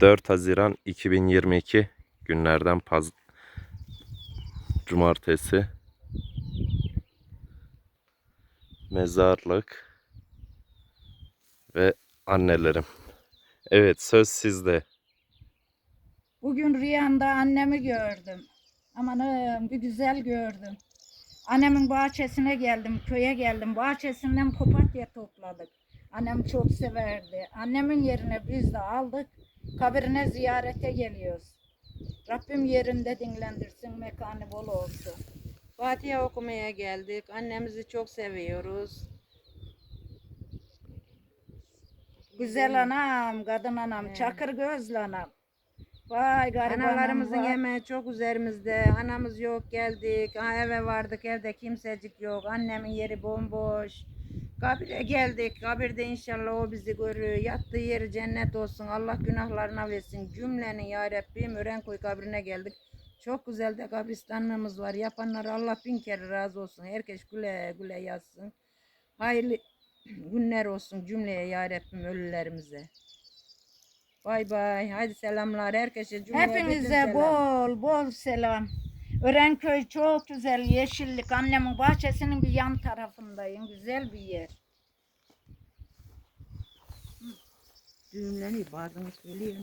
4 Haziran 2022 günlerden paz cumartesi mezarlık ve annelerim. Evet söz sizde. Bugün rüyamda annemi gördüm. Amanım bir güzel gördüm. Annemin bahçesine geldim, köye geldim. Bahçesinden papatya topladık. Annem çok severdi. Annemin yerine biz de aldık. Kabirine ziyarete geliyoruz. Rabbim yerinde dinlendirsin, mekanı bol olsun. Fatiha okumaya geldik. Annemizi çok seviyoruz. Güzel anam, kadın anam, çakır gözlü anam. Vay garibanım Analarımızın vay. yemeği çok üzerimizde. Anamız yok geldik. Ha, eve vardık evde kimsecik yok. Annemin yeri bomboş. Kabire geldik. Kabirde inşallah o bizi görür. Yattığı yeri cennet olsun. Allah günahlarına versin. Cümlenin ya Rabbim Örenköy kabrine geldik. Çok güzel de kabristanlığımız var. Yapanlara Allah bin kere razı olsun. Herkes güle güle yazsın. Hayırlı günler olsun cümleye ya Rabbim ölülerimize. Bay bay. Haydi selamlar herkese. Bütün Hepinize selam. bol bol selam. Örenköy çok güzel yeşillik. Annemin bahçesinin bir yan tarafındayım. Güzel bir yer. Düğümleniyor bazen söylüyor.